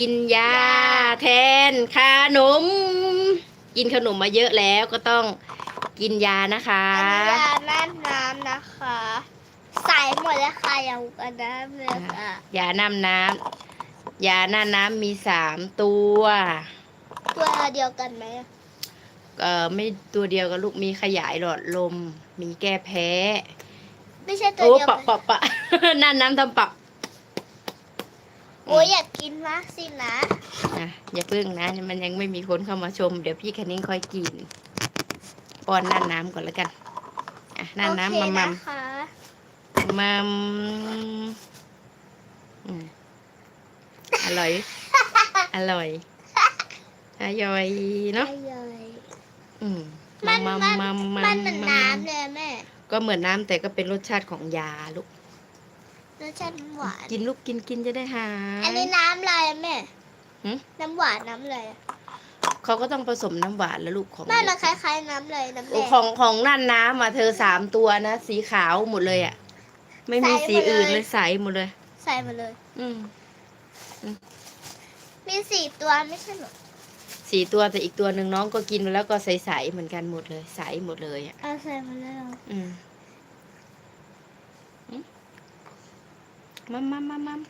กินยาแทนขนม กินขนมมาเยอะแล้วก็ต้องกินยานะคะอันนี้ยาหน้าน้ำนะคะ ใส่หมดเลยค่ะอย่างกันน้ำเลยค่ะยาน้ำน้ำยาหน้าน้ำมีสามตัว ตัวเดียวกันไหมเอ่อไม่ตัวเดียวกับลูกมีขยายหลอดลม มีแก้แพ้ ไม่ใช่ตัวโอ้เดียวปะกันปะปะหน้าน้ำทำปะ โอ้ยอยากกินมากสินะนะอย่าพึ่งนะ มันยังไม่มีคนเข้ามาชม เดี๋ยวพี่คันนิ้งค่อยกินป้อนหน้าน้ำก่อนแล้วกันอะหน้าน้ำโอมาเคมัมนะคะมัมอืมอร่อย อร่อยอร่อยเนาะอร่อยอืมมันมัมมันมัมมัมันมเหมือนมัมน้ำเลยแม่ ก็เหมือนน้ำแต่ก็เป็นรสชาติของยาลูก รสชาติหวาน กินลูกกินกินจะได้หาอันยนี้น้ำอะไรแม่หืม น้ำหวานน้ำอะไรเขาก็ต้องผสมน้ำหวานแล้วลูกของแม่มันคล้ายๆน้ำเลยน้ำแดโอ้งของของนั่นน้ำอะเธอสามตัวนะ สีขาวหมดเลยอะ ไม่มีใสสีหมดเลยอื่นเลยใสหมดเลย ใส่มาเลย อืมมีสี่ตัวไม่ใช่เหรอสีตัวแต่อีกตัวหนึ่งน้องก็กินแล้วก็ใสๆเหมือนกันหมดเลย ใสหมดเลยอะ เอาใส่มาเลยเหรออืมอืม มัมมัมมัมมัม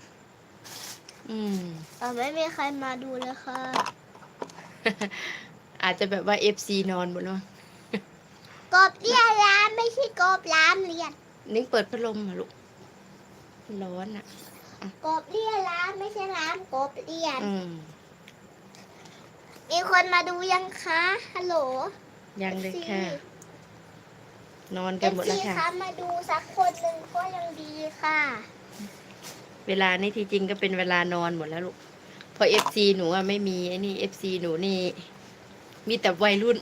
อืม เอาไม่มีใครมาดูเลยค่ะ อาจจะแบบว่าเอฟซีนอนหมดแล้วมั้งกบเลียนร้านไม่ใช่กบร้านเรียน นิ้งเปิดพัดลมมาลูก ร้อนอะ กบเลียนร้านไม่ใช่ร้านกบเลียน อืม มีคนมาดูยังคะ ฮัลโหล ยังเลยค่ะ นอนเอกันฟหมดแล้ซีวค่ะคะมาดูสักคนหนึ่งก็ยังดีค่ะ เวลานี่ที่จริงก็เป็นเวลานอนหมดแล้วลูกเพอเอฟซีหนูอะไม่มีไอ้นี่เอฟซีหนูนี่ มีแต่วัยรุ่น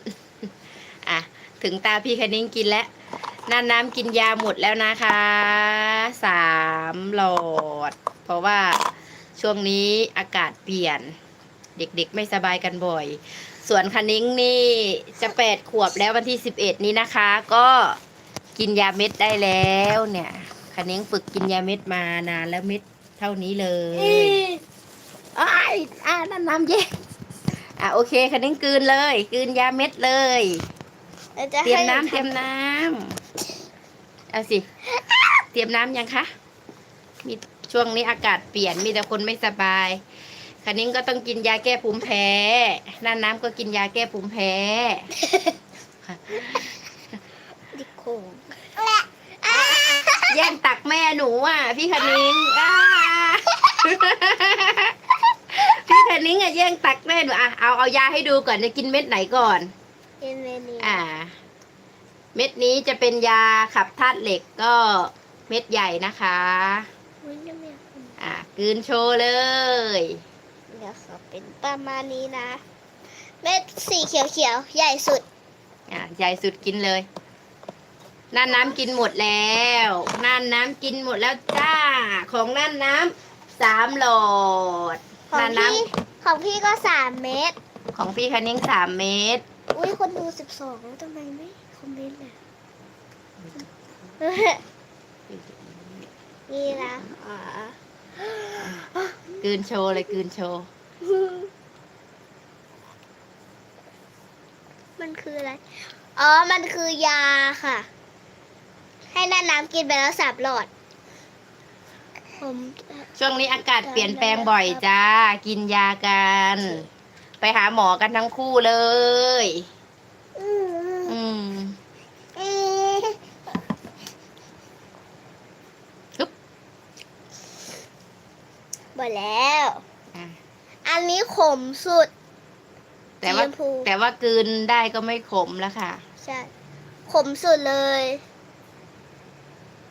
อะ ถึงตาพี่คณิ้งกินแล้วน้าน้ำกินยาหมดแล้วนะคะสามหลอด เพราะว่าช่วงนี้อากาศเปลี่ยน เด็กๆไม่สบายกันบ่อย ส่วนคณิ้งนี่จะแปดขวบแล้ววันที่สิบเอ็ดนี้นะคะ ก็กินยาเม็ดได้แล้วเนี่ยคณิ้งฝึกกินยาเม็ดมานานแล้วเม็ด เท่านี้เลยอ้ายอ่านั่นน้ำเย็นอะโอเคคณิ้งกลืนเลยกลืนยาเม็ดเลยเราจะเตรียมให้น้ำเตรียมน้ำเอาสิเตรียมน้ำยังคะมีช่วงนี้อากาศเปลี่ยนมีแต่คนไม่สบายคันนิ้งก็ต้องกินยาแก้ภูมิแพ้น่านน้ำก็กินยาแก้ภูมิแพ้ดิโค้ง แย่งตักแม่หนูอะ พี่คณิ้งอ้าพี่คณิ้งอะแย่งตักแม่หนูอะเอาเอายาให้ดูก่อนจะกินเม็ดไหนก่อนเอ็นเวนีอ่า เม็ดนี้จะเป็นยาขับธาตุเหล็กก็เม็ดใหญ่นะคะ อุ๊ยยังไม่อยากกินอ่ากลืนโชว์เลย เดี๋ยวขอเป็นประมาณนี้นะ เม็ดสีเขียวๆ ใหญ่สุด อ่าใหญ่สุดกินเลย น่านน้ำกินหมดแล้วน่านน้ำกินหมดแล้วจ้า ของน่านน้ำสามหลอดของน่านน้พี่ของพี่ก็สามเม็ดำของพี่คันนิ้งสามเม็ดอุ้ยคนดูสิบสองทำไมไม่คอมเมนต์เลยนี่นะอ๋อ กลืนโชว์เลยกลืนโชว์ มันคืออะไร อ๋อ มันคือยาค่ะ ให้น้าน้ำกินไปแล้วสามหลอด ผมช่วงนี้อากาศเปลี่ยนแปลงบ่อยจ้า กินยากัน ไปหาหมอกันทั้งคู่เลย อืมอืมอืมฮึบหมดแล้ว อะอันนี้ขมสุดแต่ว่าสีชมพูแต่ว่ากลืนได้ก็ไม่ขมแล้วค่ะ ใช่ขมสุดเลย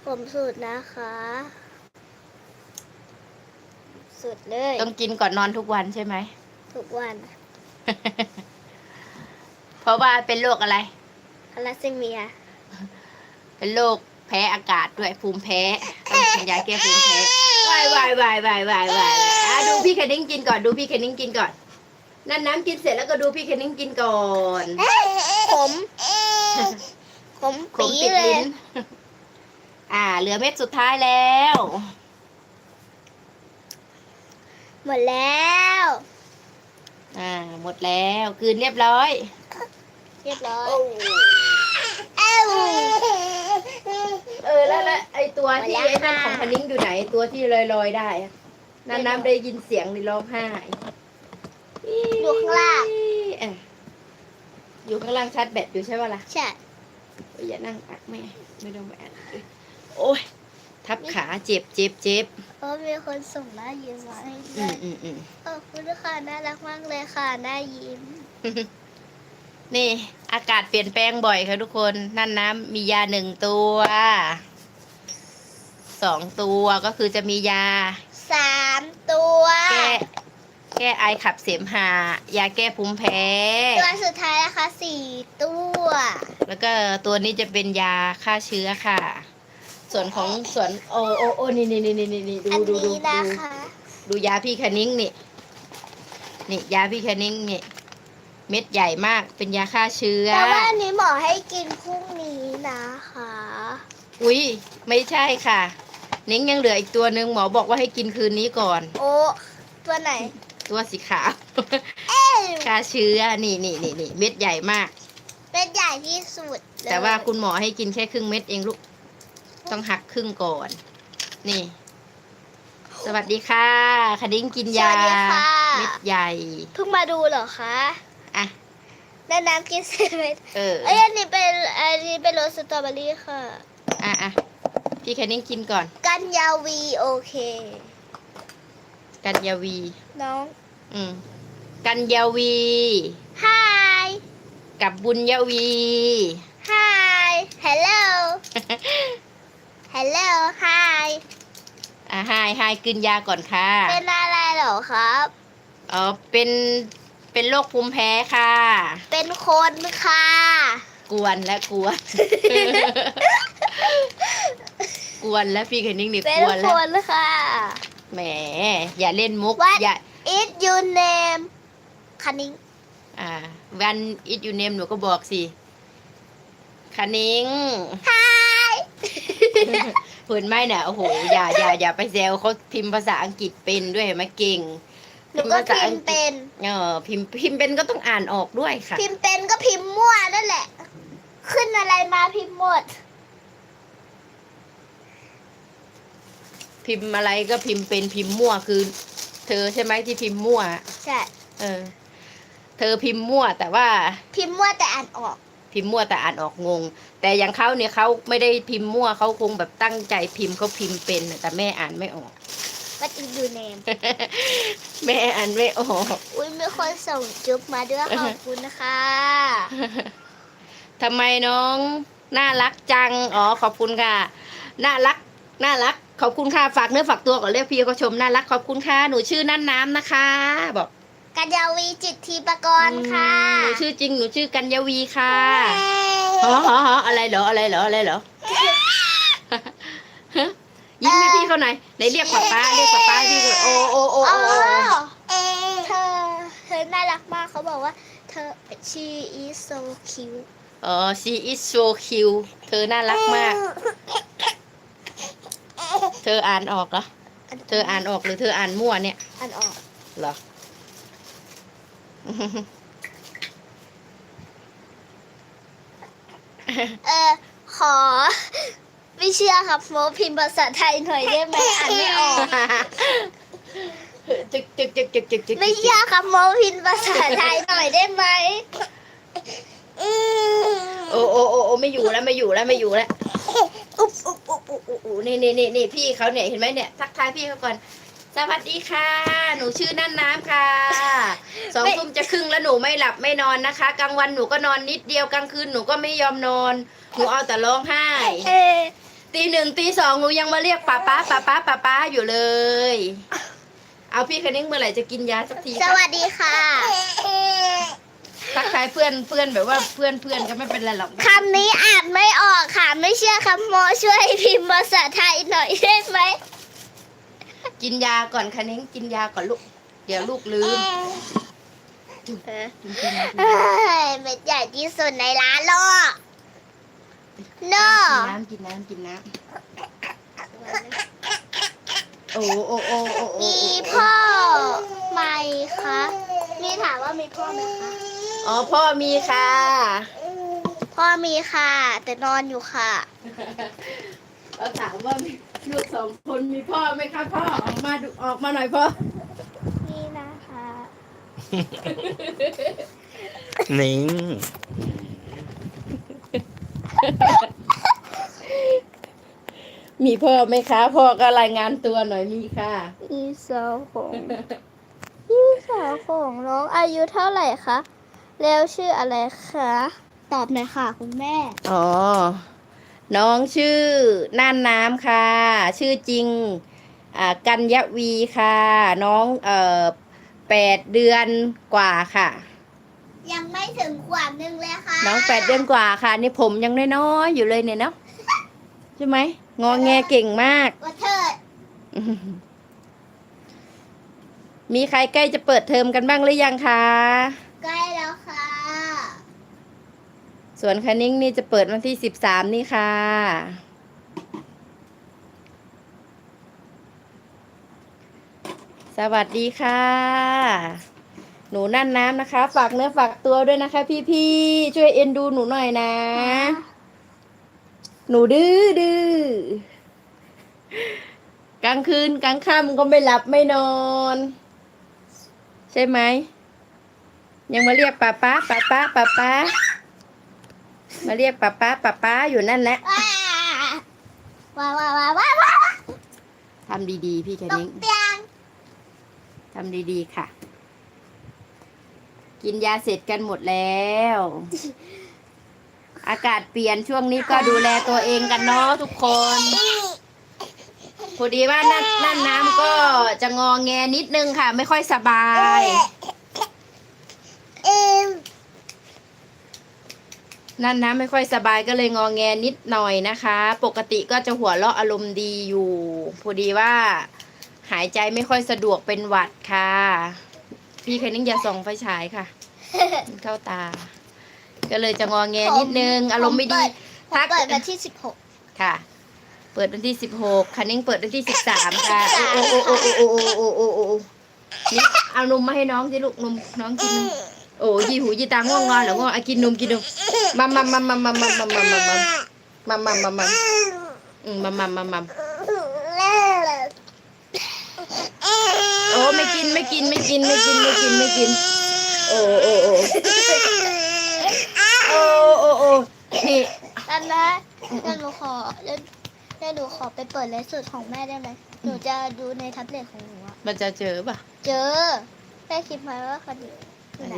ขมสุดนะคะ สุดเลย ต้องกินก่อนนอนทุกวันใช่ไหม ทุกวัน เพราะว่าเป็นโรคอะไรคาราซิเมีย เป็นโรคแพ้อากาศด้วยภูมิแพ้ต้องกินยาแก้ภูมิแพ้วายวายวายวายวายวายอะดูพี่แคนิ้งกินก่อนดูพี่แคนิ้งกินก่อนนั่นน้ำกินเสร็จแล้วก็ดูพี่แคนิ้งกินก่อนขมขมขปีมติดเลย ลิ้น อ่า เหลือเม็ดสุดท้ายแล้ว หมดแล้ว อ่า หมดแล้วคืนเรียบร้อย เรียบร้อยเอ้าเออแล้วแล้วไอตัวที่หมดแล้วไอ้นั่นค่ะของพนิ้งอยู่ไหนตัวที่ลอยลอยๆได้อะน้าน้ำได้ยินเสียงนี่ร้องไห้อยู่ข้างล่างเอ้ยอยู่ข้างล่างชาร์จแบตอยู่ใช่ป่ะล่ะใช่เอ้ยอย่านั่งอักแม่ไม่ต้องไปอัด โอ้ยทับขาเจ็บเจ็บเจ็บเพราะมีคนส่งหน้ายิ้มมาให้อืด้วยมอืมอืมขอบคุณค่ะน่ารักมากเลยค่ะหน้ายิ้มนี่ อากาศเปลี่ยนแปลงบ่อยค่ะทุกคน นั่นน้ำมียาหนึ่งตัวสองตัวก็คือจะมียา สามตัวแก้แก้ไอขับเสมหะยาแก้ภูมิแพ้ ตัวสุดท้ายนะคะสี่ตัว แล้วก็ตัวนี้จะเป็นยาฆ่าเชื้อค่ะส่ วนของส่วนโอโอโอนี่นี่นี่นี่นี่ดูอันดูดูนี้ดูนะคะดูยาพี่คณิ้งนี่นี่ยาพี่คณิ้งนี่เม็ดใหญ่มากเป็นยาฆ่าเชื้อ แต่ว่าอันนี้หมอให้กินพรุ่งนี้นะคะ อุ้ยไม่ใช่ค่ะ นิ้งยังเหลืออีกตัวหนึ่งหมอบอกว่าให้กินคืนนี้ก่อน โอ้ตัวไหน ตัวสีขาว เอ้ยฆ่าเชื้อนี่นี่นี่นี่เม็ดใหญ่มาก เป็นใหญ่ที่สุดเลยแต่ว่าคุณหมอให้กินแค่ครึ่งเม็ดเองลูก ต้องหักครึ่งก่อน นี่ สวัสดีค่ะคดิ้งกินสยาวัสดีค่ะ เม็ดใหญ่ เพิ่งมาดูเหรอคะอะแนะน้ำกินเซเว่นเออ เอ้ยอันนี้เป็นอันนี้เป็นรสสตรอเบอรี่ค่ะ อะอะพี่คดิ้งกินก่อน กันยาวีโอเค กันยาวี น้องอืม กันยาวี Hi กับบุญยาวี Hi Hello Hello Hi อะไฮไฮกินยาก่อนค่ะ เป็นอะไรเหรอครับอ๋อเป็นเป็นโรคภูมิแพ้ค่ะ เป็นคนค่ะ กวนและกวน กวนแล้วพี่คดิ้งนี่เป็กนวนคแล้วนค่ะ แหมอย่าเล่นมุก What? อย่า Is your name คันนิงอ่าวันอิดยูเนมหนูก็บอกสิคณิง Hi เห็นไหมเนี่ยโอ้โหอย่าอย่าอย่าไปแซวเขาพิมพ์ภาษาอังกฤษเป็นด้วยเห็นไหมเก่งหนูก็ภาษาพิอัมงพ์กฤเป็ษนเออพิมพ์พิมพ์เป็นก็ต้องอ่านออกด้วยค่ะ พิมพ์เป็นก็พิมพ์มั่วนั่นแหละ ขึ้นอะไรมาพิมพ์หมด พิมพ์อะไรก็พิมพ์เป็นพิมพ์มั่วคือ เธอใช่ไหมที่พิมพ์มั่ว ใช่ เออ เธอพิมพ์มั่วแต่ว่า พิมพ์มั่วแต่อ่านออก พิมพ์มั่วแต่อ่านออกงง แต่อย่างเขาเนี่ยเขาไม่ได้พิมพ์มั่วเขาคงแบบตั้งใจพิมพ์เขาพิมพ์เป็นน่ะแต่แม่อ่านไม่ออก What is your name แม่อ่านไม่ออกอุ้ยมีคนส่งจุ๊บมาด้วยขอบคุณนะคะทำไมน้องน่ารักจังอ๋อขอบคุณค่ะน่ารักน่ารักขอบคุณค่ะฝากเนื้อฝากตัวก่อนเรียกพี่เขาชมน่ารักขอบคุณค่ะหนูชื่อนั่นน้ำนะคะ บอก กัญญาวีจิตทีปกรณ์ค่ะหนูชื่อจริงหนูชื่อกัญญาวีค่ะอ๋ออ๋ออ๋ออะไรเหรออะไรเหรออะไรเหรอฮะยิ้มให้พี่เขาหน่อยไหนเรียกป๊าป๊าเรียกป๊าป๊าให้พี่เขาโอ้โอ้โอ้อ๋อโอ้เธอเธอน่ารักมากเขาบอกว่า เธอ she is so cute อ๋อ she is so cute เธอน่ารักมาก เธออ่านออกเหรอ เธออ่านออกหรือเธออ่านมั่วเนี่ย อ่านออกเหรอ เออขอ ไม่เชื่อครับโมพิมพ์ภาษาไทยหน่อยได้ไหมอ่านไม่ออก จึกจึกจึกจึกจึกจึกไม่เชื่อครับโมพิมพ์ภาษาไทยหน่อยได้ไหมโอ้โอ้โอ้โอ้ไม่อยู่แล้วไม่อยู่แล้วไม่อยู่แล้วอุ๊บอุ๊บอุ๊บอุ๊บอุ๊บอุ๊บนี่นี่นี่นี่พี่เขาเนี่ยเห็นไหมเนี่ยทักทายพี่เขาก่อน สวัสดีค่ะ หนูชื่อนั่นน้ำค่ะสองทุ่มจะครึ่งแล้วหนูไม่หลับไม่นอนนะคะ กลางวันหนูก็นอนนิดเดียวกลางคืนหนูก็ไม่ยอมนอน หนูเอาแต่ร้องไห้เออตีหนึ่งตีสองหนูยังมาเรียกป้าป้าป้าป้าป้าป้าอยู่เลย เอาพี่คนนี้เมื่อไหร่จะกินยาสักทีสคะวัสดีค่ะทักทายเพื่อนเพื่อนแบบว่าเพื่อนเพื่อนก็ไม่เป็นไรหรอกคำนี้อ่านไม่ออกค่ะ ไม่เชื่อคำโมช่วยพิมพ์ภาษาไทยหน่อยได้ไหม กินยาก่อนคะนิ้งกินยาก่อนลูก เดี๋ยวลูกลืมเออกินกินกินเอ้ยเม็ดใหญ่ที่สุดในร้านโลกโนน้ำกินน้ำกินน้ำโโอ้โอ้โอ้โอ้โอ้มีโอ้พ่อไหมคะนี่ถามว่ามีพ่อไหมคะ อ๋อพ่อมีค่ะ พ่อมีค่ะ แต่นอนอยู่ค่ะเราถามว่ามี ลูกสองคนมีพ่อไหมคะพ่อออกมาดูออกมาหน่อยพ่อนี่นะคะนิ้งมีพ่อไหมคะ พ่อก็รายงานตัวหน่อยมีค่ะ อีสาวของอีสาวของน้องอายุเท่าไหร่คะ แล้วชื่ออะไรคะ ตอบหน่อยค่ะ คุณแม่ อ๋อ น้องชื่อน่านน้ำค่ะ ชื่อจริงอ่ากัญญวีค่ะ น้องเอ่อแปดเดือนกว่าค่ะ ยังไม่ถึงขวบหนึ่งเลยค่ะ น้องแปดเดือนกว่าค่ะ นี่ผมยังน้อยๆอยู่เลยเนี่ยเนาะใช่ไหมงอแงเก่งมากว่าเถิดมีใครใกล้จะเปิดเทอมกันบ้างหรือยังคะ ใกล้แล้วค่ะ ส่วนคณิ้งนี่จะเปิดวันที่สิบสามนี่ค่ะ สวัสดีค่ะ หนูนั่นน้ำนะคะ ฝากเนื้อฝากตัวด้วยนะคะ พี่ๆ ช่วยเอ็นดูหนูหน่อยนะ หนูดื้อดื้อกลางคืนกลางค่ำก็ไม่หลับไม่นอน ใช่ไหม ยังมาเรียกป้าป้าป้าป้าป้าป้า มาเรียกป้าป้าป้าป้าอยู่นั่นแหละว้าวว้าวว้าวว้าวว้าวทำดีๆ พี่แคตกนิ้งเตียงทำดีๆค่ะ กินยาเสร็จกันหมดแล้ว อากาศเปลี่ยนช่วงนี้ก็ดูแลตัวเองกันเนาะทุกคนพอดีว่านั่นนั่นน้ำก็จะงองแงนิดนึงค่ะ ไม่ค่อยสบาย เอ็ม นั่นนะไม่ค่อยสบายก็เลยงอแงนิดหน่อยนะคะ ปกติก็จะหัวเราะอารมณ์ดีอยู่พอดีว่า หายใจไม่ค่อยสะดวกเป็นหวัดค่ะ พี่เคยนิ่งอย่าส่องไฟฉายค่ะมันเข้าตา ก็เลยจะงอแงนิดนึง อารมณ์ไม่ดีผมเปิดวันที่สิบหกค่ะ เปิดวันที่สิบหกคันนิ่งเปิดวันที่สิบสามค่ะโอ้โอ้โอ้โอ้โอ้โอ้โอ้โอ้โอ้โอ้นี่เอานมมาให้น้องสิลูกนมน้องกินนม โอ้ยีหูยีตาง่วงนอนเหรอง่วงอะกินนมกินนมมัมมัมมัมมัมมัมมัมมัมมัมมัมมัมมัมมัมมัมมัมอืมมัมมัมมัมมัมโอ้ไม่กินไม่กินไม่กินไม่กินไม่กินไม่กิน โอ้โอ้โอ้โอ้โอ้โอ้นี่นั่นนะเดี๋ยวหนูขอเดี๋ยวเดี๋ยวหนูขอไปเปิดไลฟ์สดของแม่ได้ไหมหนูจะดูในแท็บเล็ตของหนูอะมันจะเจอป่ะ เจอแม่คิดไหมว่าคดีที่ไหน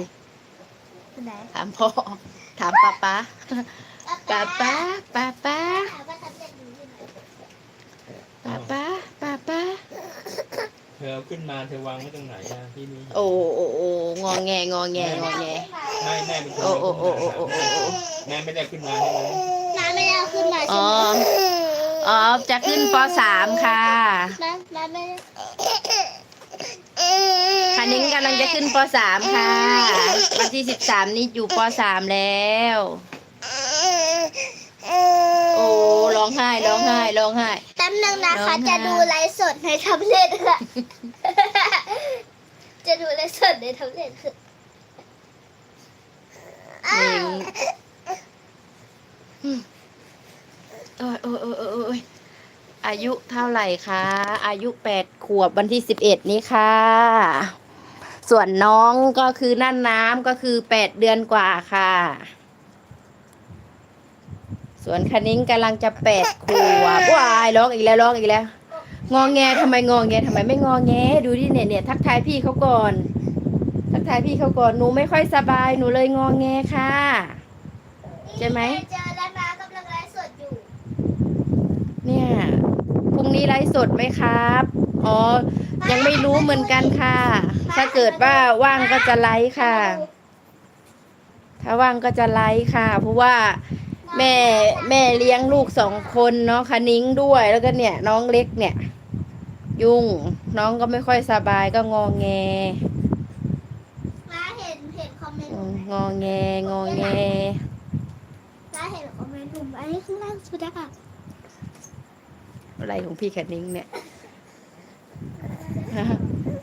ที่ไหนถามพ่อ ถามป้าป้าป้าป้าป้าป้าถามว่าแท็บเล็ตอยู่ที่ไหนป้าป้าป้าป้าเธอเอาขึ้นมาเธอวางไว้ตรงไหนอะที่นี่โอ้โอ้โอ้งอแงงอแงงอแงแม่แม่เป็นคนโอ้โอ้โอ้โอ้โอ้โอ้โอ้แม่ไม่ได้ขึ้นมาใช่ไหมน้าไม่ได้เอาขึ้นมาอ๋ใช่อไหมอ๋อจะขึ้นปสามค่ะน้าน้าไม่ได้คันนิ้ งกำลังจะขึ้นปสามค่ะ วันที่สิบสามนี้อยู่ปสามแล้ว โอ้ร้องไห้ร้องไห้ร้องไห้ แป๊บนึงนะคะน้องจะนะดูไลฟ์สดในแท็บเล็ตค่ะ จะดูไลฟ์สดในแท็บเล็ตคืออ้านิ้งวโอ้ยโอ้ยโอ้ยโอ้ยโอ้ยอายุเท่าไหร่คะ อายุแปดขวบวันที่สิบเอ็ดนี้ค่ะ ส่วนน้องก็คือนั่นน้ำก็คือแปดเดือนกว่าค่ะ ส่วนคณิ้งกำลังจะแปดขวบว้ายร้องอีกแล้วร้องอีกแล้ว งองแงทำไมงองแงทำไมไม่งองแง ดูที่เนี่ยเนี่ยทักทายพี่เขาก่อน ทักทายพี่เขาก่อนหนูไม่ค่อยสบายหนูเลยงองแงค่ะใช่ไหมเจอแล้วนะกำลังไลฟ์สดอยู่ เนี่ยพรุ่งนี้ไลฟ์สดไหมครับ อ๋อ ยังไม่รู้เหมือนกันค่ะ ถ้าเกิดว่าว่างก็จะไลฟ์ค่ะ ถ้าว่างก็จะไลฟ์ค่ะ เพราะว่าแม่แม่เลี้ยงลูกสองคนเนาะคนิ้งด้วยแล้วก็เนี่ย น้องเล็กเนี่ย ยุ่งน้องก็ไม่ค่อยสบายก็งองแงน้าเห็นเห็นคอมเมนต์อืผมมไหมงองแงงองแงน้าเห็นคอมเมนต์ผมอันนี้ข้างล่างสุดอะค่ะอะไรของพี่คนิ้งเนี่ย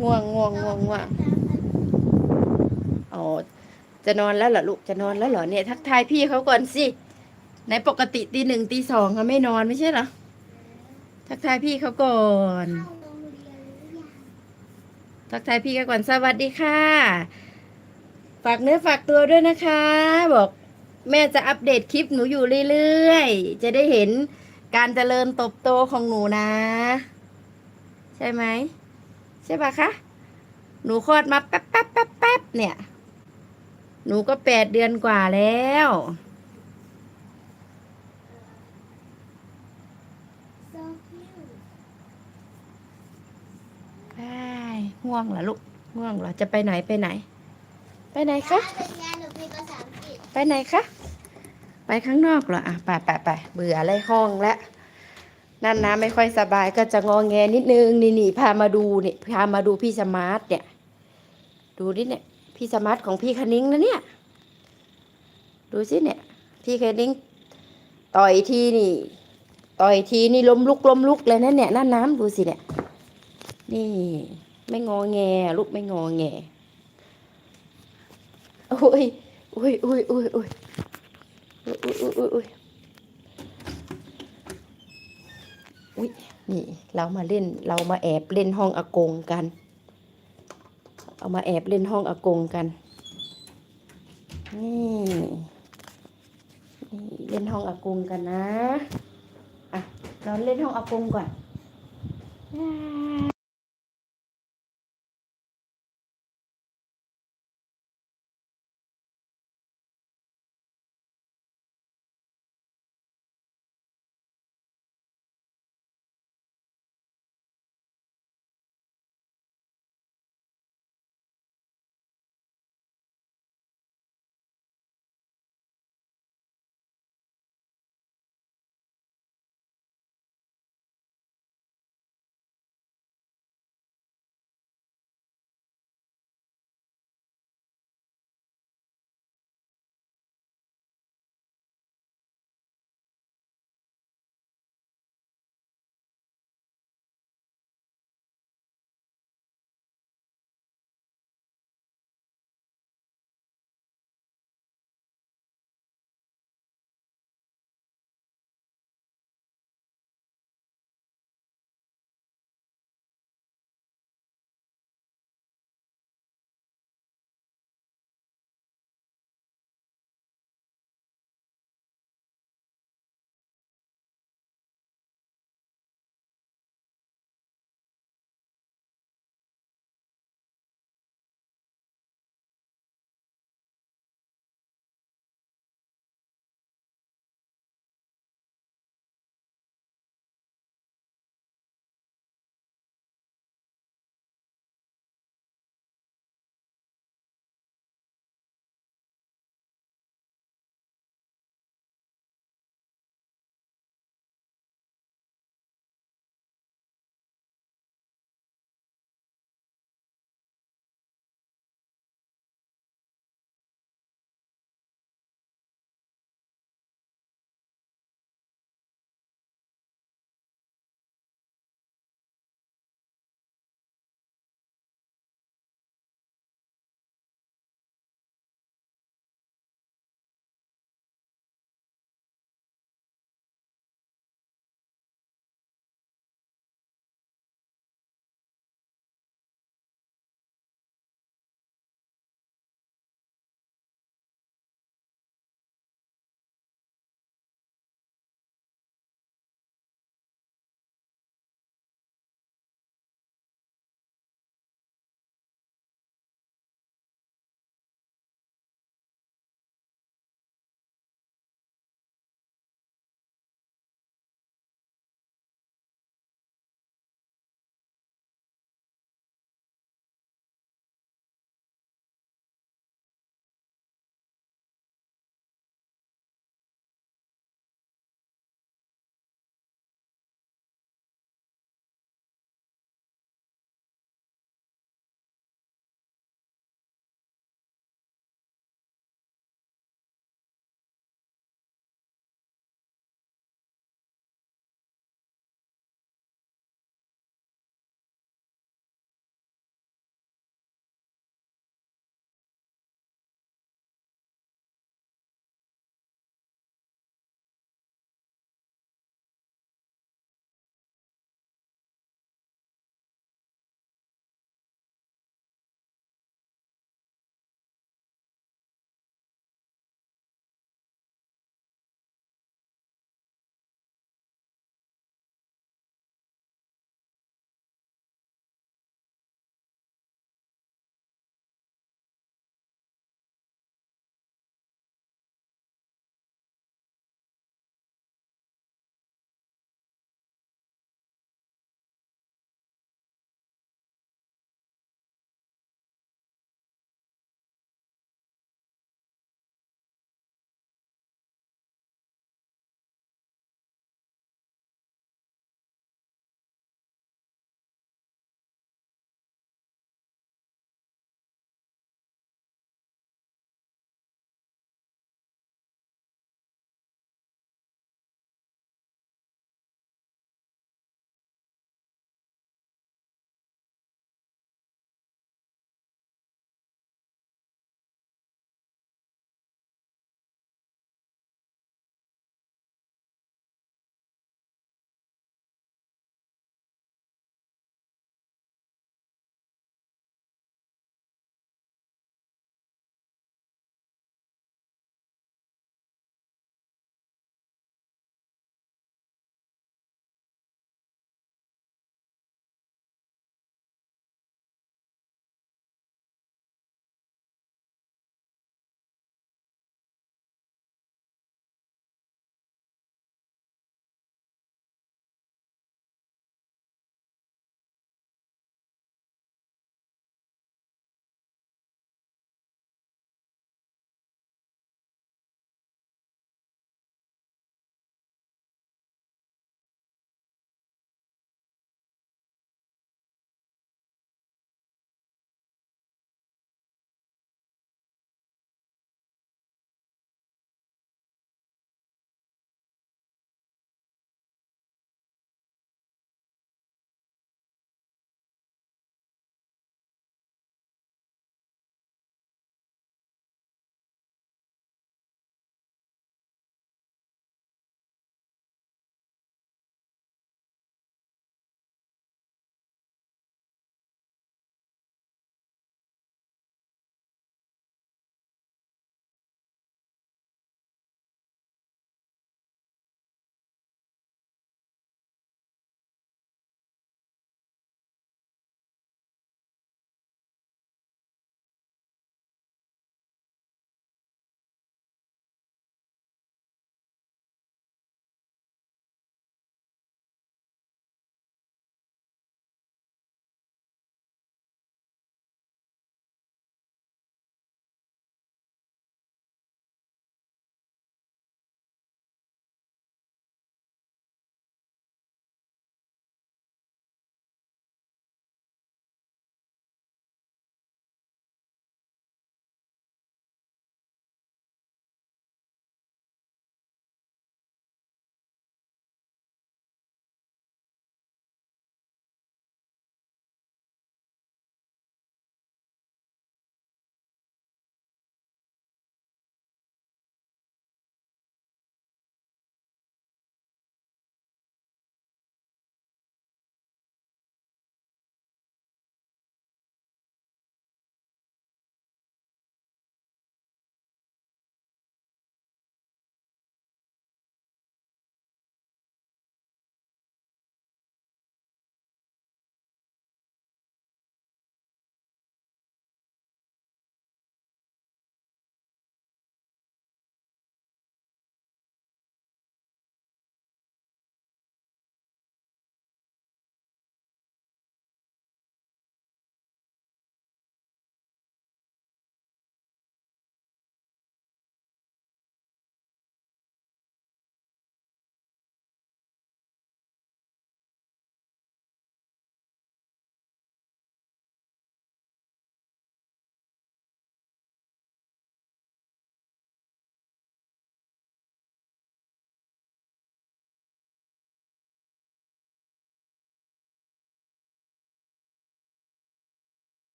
ง่วงง่วงง่วงง่วงอ๋อจะนอนแล้วเหรอลูกจะนอนแล้วเหรอเนี่ยทักทายพี่เขาก่อนสิในปกติตีหนึ่งตีสองเขาไม่นอนไม่ใช่เหรอทักทายพี่เขาก่อนทักทายพี่เขาก่อนสวัสดีค่ะ ฝากเนื้อฝากตัวด้วยนะคะ บอก แม่จะอัปเดตคลิปหนูอยู่เรื่อยๆจะได้เห็นการเจริญตบโตของหนูนะ ใช่ไหม ใช่ปะคะ หนูคลอดมาแป๊บแป๊บแป๊บแป๊บเนี่ย หนูก็แปดเดือนกว่าแล้วโซคิวไปง่วงเหรอลูก ง่วงเหรอ จะไปไหนไปไหน ไปไหนคะเป็นงานหนูเป็นภาษาอังกฤษไปไหนคะ ไปข้างนอกเหรอ อะ ไปไปไปเบื่ออะไรห้องแล้ว นั่นนะไม่ค่อยสบายก็จะงอแงนิดนึงนี่นี่พามาดูเนี่ยพามาดูพี่สมาร์ทเนี่ย ดูดิเนี่ย พี่สมาร์ทของพี่คณิ้งนะเนี่ย ดูสิเนี่ย พี่คณิ้งต่อยทีนี่ ต่อยทีนี่ล้มลุกล้มลุกเลยนะเนี่ยนั่นน้ำดูสิเนี่ย นี่ ไม่งอแงลูกไม่งอแงโอ้ยโอ้ยโอ้ยโอ้ยโอ้ยโอ้ยโอ้ยโอ้ยโอุ้ยนี่เรามาเล่นเรามาแอบเล่นห้องอากงกัน เอามาแอบเล่นห้องอากงกันนี่นี่เล่นห้องอากงกันนะอะเราเล่นห้องอากงก่อนอ่า